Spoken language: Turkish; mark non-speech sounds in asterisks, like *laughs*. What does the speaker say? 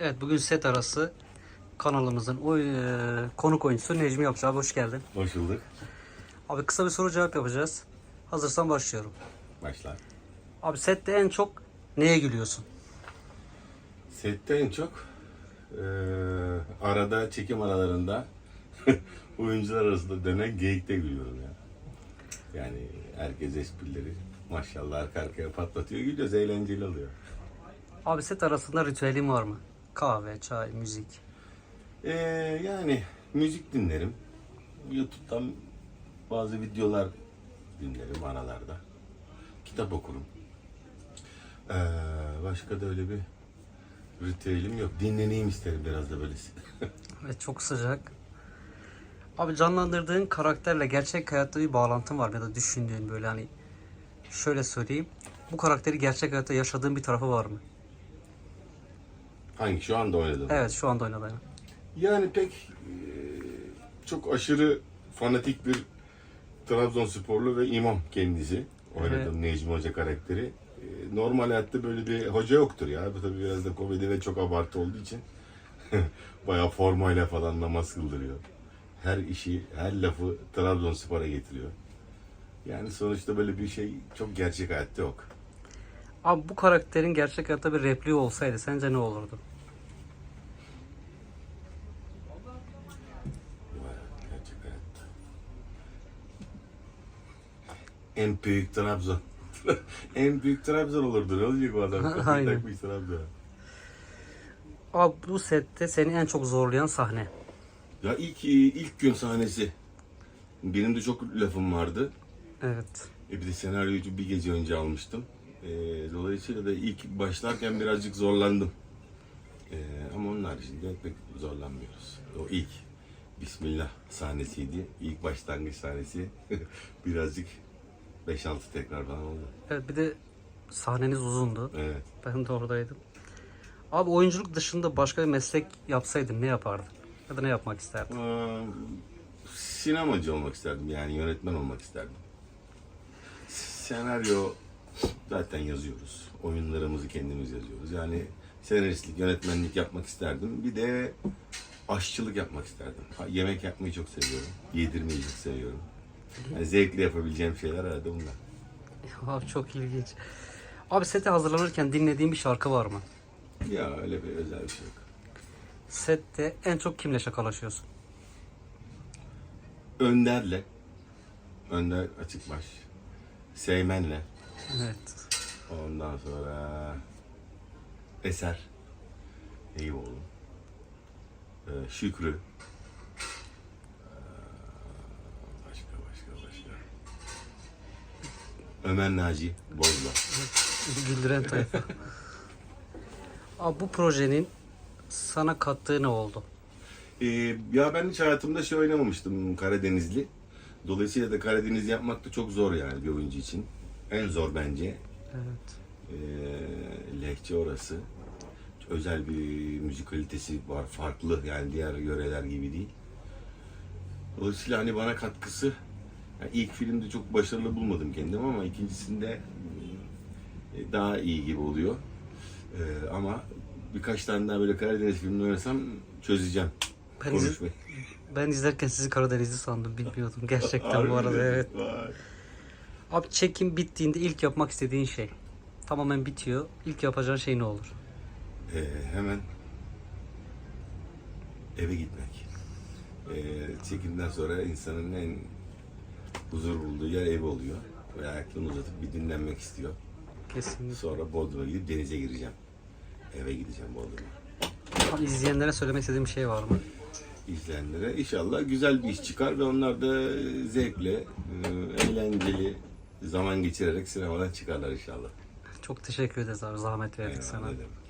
Evet bugün set arası kanalımızın oy, e, konuk oyuncusu Necmi Yapıcı abi hoş geldin. Hoş bulduk. Abi kısa bir soru cevap yapacağız. Hazırsan başlıyorum. Başla. Abi sette en çok neye gülüyorsun? Sette en çok eee, arada çekim aralarında *laughs* oyuncular arasında dönen geyikte gülüyorum ya. Yani herkes esprileri maşallah arka arkaya patlatıyor. Gülüyoruz eğlenceli oluyor. Abi set arasında ritüelin var mı? Kahve, çay, müzik. Eee, yani müzik dinlerim. YouTube'dan bazı videolar dinlerim aralarda. Kitap okurum. Eee, başka da öyle bir ritüelim yok. Dinleneyim isterim biraz da böyle. *laughs* Ve çok sıcak. Abi canlandırdığın karakterle gerçek hayatta bir bağlantın var mı ya da düşündüğün böyle hani şöyle söyleyeyim. Bu karakteri gerçek hayatta yaşadığın bir tarafı var mı? Hangi şu anda oynadım? Evet şu anda oynadığın. Yani pek e, çok aşırı fanatik bir Trabzonsporlu ve imam kendisi. Oynadım Necmi Hoca karakteri. E, Normal hayatta böyle bir hoca yoktur ya. Bu tabii biraz da komedi ve çok abartı olduğu için *laughs* bayağı formayla falan namaz kıldırıyor. Her işi, her lafı Trabzonspor'a getiriyor. Yani sonuçta böyle bir şey çok gerçek hayatta yok. Abi bu karakterin gerçek hayatta bir repliği olsaydı sence ne olurdu? Bayağı gerçek hayatta. En büyük Trabzon. *laughs* en büyük Trabzon olurdu. Ne olacak o adam? *laughs* Kafayı Aynen. takmış Trabzon'a. Abi bu sette seni en çok zorlayan sahne. Ya ilk ilk gün sahnesi. Benim de çok lafım vardı. Evet. E bir de senaryoyu bir gece önce almıştım. E, dolayısıyla da ilk başlarken birazcık zorlandım. E, ama onun haricinde pek zorlanmıyoruz. O ilk Bismillah sahnesiydi. İlk başlangıç sahnesi. *laughs* birazcık 5-6 tekrar falan oldu. Evet bir de sahneniz uzundu. Evet. Ben de oradaydım. Abi oyunculuk dışında başka bir meslek yapsaydın ne yapardın? Ya da ne yapmak isterdin? Aa, sinemacı olmak isterdim yani yönetmen olmak isterdim. Senaryo zaten yazıyoruz. Oyunlarımızı kendimiz yazıyoruz. Yani senaristlik, yönetmenlik yapmak isterdim. Bir de aşçılık yapmak isterdim. Yemek yapmayı çok seviyorum. Yedirmeyi çok seviyorum. Yani zevkle yapabileceğim şeyler herhalde bunlar. *laughs* Abi çok ilginç. Abi sete hazırlanırken dinlediğin bir şarkı var mı? Ya öyle bir özel bir şey yok. Sette en çok kimle şakalaşıyorsun? Önder'le, Önder Açıkbaş, Seymen'le, Evet. Ondan sonra Eser. Eyvallah. Ee, Şükrü. Ee, başka başka başka. Ömer Naci Bozla. Güldüren tayfa. Abi bu projenin sana kattığı ne oldu? Ee, ya ben hiç hayatımda şey oynamamıştım Karadenizli. Dolayısıyla da Karadeniz yapmak da çok zor yani bir oyuncu için. En zor bence. Evet. Ee, lehçe orası. Özel bir müzik kalitesi var. Farklı yani diğer yöreler gibi değil. Dolayısıyla hani bana katkısı yani ilk filmde çok başarılı bulmadım kendim ama ikincisinde e, daha iyi gibi oluyor. Ee, ama birkaç tane daha böyle Karadeniz filmini oynasam çözeceğim. Ben, Konuşmayı. ben izlerken sizi Karadenizli sandım. Bilmiyordum *laughs* gerçekten bu arada. Evet. Vay. Abi çekim bittiğinde ilk yapmak istediğin şey. Tamamen bitiyor. İlk yapacağın şey ne olur? Ee, hemen eve gitmek. Ee, çekimden sonra insanın en huzur bulduğu yer ev oluyor. Ve ayaklarını uzatıp bir dinlenmek istiyor. Kesinlikle. Sonra Bodrum'a gidip denize gireceğim. Eve gideceğim Bodrum'a. Abi izleyenlere söylemek istediğim bir şey var mı? İzleyenlere inşallah güzel bir iş çıkar ve onlar da zevkle, e, eğlenceli zaman geçirerek sinemadan çıkarlar inşallah. Çok teşekkür ederiz abi. Zahmet verdik Eyvallah, sana. ne demek.